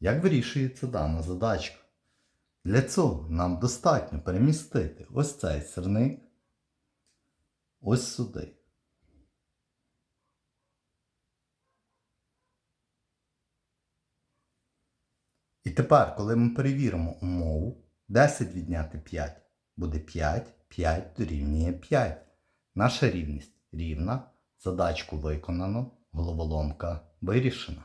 Як вирішується дана задачка? Для цього нам достатньо перемістити ось цей сирник ось сюди. І тепер, коли ми перевіримо умову, 10 відняти 5 буде 5, 5 дорівнює 5. Наша рівність рівна, задачку виконано, головоломка вирішена.